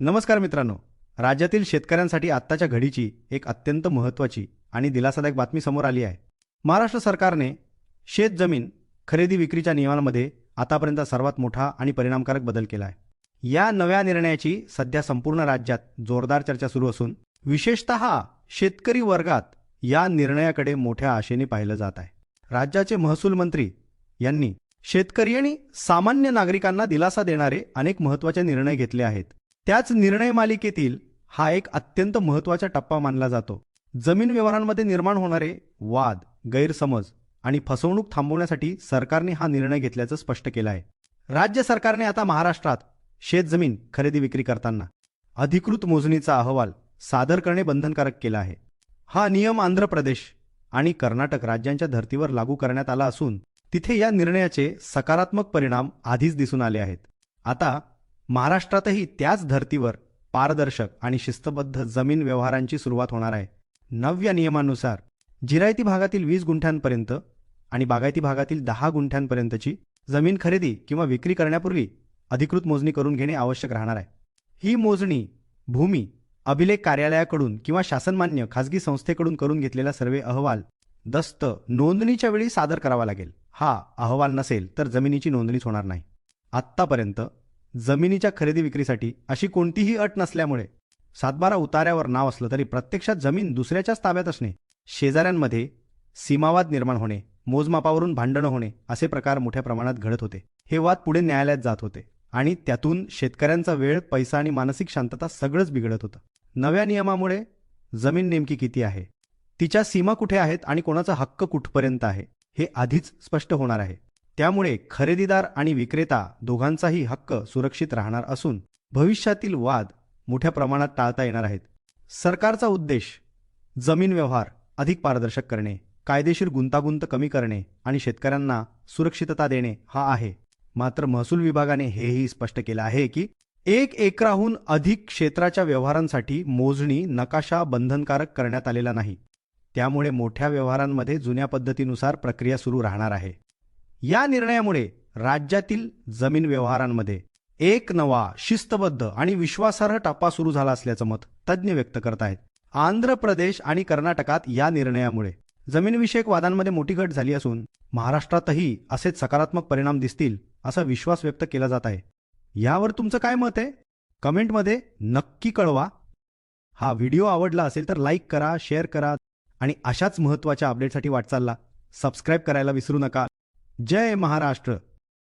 नमस्कार मित्रांनो. राज्यातील शेतकऱ्यांसाठी आत्ताच्या घडीची एक अत्यंत महत्त्वाची आणि दिलासादायक बातमी समोर आली आहे. महाराष्ट्र सरकारने शेत जमीन खरेदी विक्रीच्या नियमांमध्ये आतापर्यंत सर्वात मोठा आणि परिणामकारक बदल केला आहे. या नव्या निर्णयाची सध्या संपूर्ण राज्यात जोरदार चर्चा सुरू असून विशेषत शेतकरी वर्गात या निर्णयाकडे मोठ्या आशेने पाहिलं जात आहे. राज्याचे महसूल मंत्री यांनी शेतकरी आणि सामान्य नागरिकांना दिलासा देणारे अनेक महत्त्वाचे निर्णय घेतले आहेत. त्याच निर्णय मालिकेतील हा एक अत्यंत महत्त्वाचा टप्पा मानला जातो. जमीन व्यवहारांमध्ये निर्माण होणारे वाद गैरसमज आणि फसवणूक थांबवण्यासाठी सरकारने हा निर्णय घेतल्याचं स्पष्ट केलं आहे. राज्य सरकारने आता महाराष्ट्रात शेतजमीन खरेदी विक्री करताना अधिकृत मोजणीचा अहवाल सादर करणे बंधनकारक केला आहे. हा नियम आंध्र प्रदेश आणि कर्नाटक राज्यांच्या धर्तीवर लागू करण्यात आला असून तिथे या निर्णयाचे सकारात्मक परिणाम आधीच दिसून आले आहेत. आता महाराष्ट्रातही त्याच धर्तीवर पारदर्शक आणि शिस्तबद्ध जमीन व्यवहारांची सुरुवात होणार आहे. नव्या नियमानुसार जिरायती भागातील वीस गुंठ्यांपर्यंत आणि बागायती भागातील दहा गुंठ्यांपर्यंतची जमीन खरेदी किंवा विक्री करण्यापूर्वी अधिकृत मोजणी करून घेणे आवश्यक राहणार आहे. ही मोजणी भूमी अभिलेख कार्यालयाकडून किंवा शासनमान्य खासगी संस्थेकडून करून घेतलेला सर्वे अहवाल दस्त नोंदणीच्या वेळी सादर करावा लागेल. हा अहवाल नसेल तर जमिनीची नोंदणीच होणार नाही. आत्तापर्यंत जमिनीच्या खरेदी विक्रीसाठी अशी कोणतीही अट नसल्यामुळे सातबारा उतार्यावर नाव असलं तरी प्रत्यक्षात जमीन दुसऱ्याच्याच ताब्यात असणे शेजाऱ्यांमध्ये सीमावाद निर्माण होणे मोजमापावरून भांडणं होणे असे प्रकार मोठ्या प्रमाणात घडत होते. हे वाद पुढे न्यायालयात जात होते आणि त्यातून शेतकऱ्यांचा वेळ पैसा आणि मानसिक शांतता सगळंच बिघडत होतं. नव्या नियमामुळे जमीन नेमकी किती आहे? तिच्या सीमा कुठे आहेत आणि कोणाचा हक्क कुठपर्यंत आहे? हे आधीच स्पष्ट होणार आहे. त्यामुळे खरेदीदार आणि विक्रेता दोघांचाही हक्क सुरक्षित राहणार असून भविष्यातील वाद मोठ्या प्रमाणात टाळता येणार आहेत. सरकारचा उद्देश जमीन व्यवहार अधिक पारदर्शक करणे कायदेशीर गुंतागुंत कमी करणे आणि शेतकऱ्यांना सुरक्षितता देणे हा आहे. मात्र महसूल विभागाने हेही स्पष्ट केलं आहे की एक एकराहून अधिक क्षेत्राच्या व्यवहारांसाठी मोजणी नकाशा बंधनकारक करण्यात आलेला नाही. त्यामुळे मोठ्या व्यवहारांमध्ये जुन्या पद्धतीनुसार प्रक्रिया सुरू राहणार आहे. या निर्णयामुळे राज्यातील जमीन व्यवहारांमध्ये एक नवा शिस्तबद्ध आणि विश्वासार्ह टप्पा सुरू झाला असल्याचं मत तज्ज्ञ व्यक्त करत आहेत. आंध्र प्रदेश आणि कर्नाटकात या निर्णयामुळे जमीनविषयक वादांमध्ये मोठी घट झाली असून महाराष्ट्रातही असेच सकारात्मक परिणाम दिसतील असा विश्वास व्यक्त केला जात आहे. यावर तुमचं काय मत आहे? कमेंटमध्ये नक्की कळवा. हा व्हिडिओ आवडला असेल तर लाईक करा शेअर करा आणि अशाच महत्त्वाच्या अपडेटसाठी वाटचालला. सबस्क्राईब करायला विसरू नका. जय महाराष्ट्र.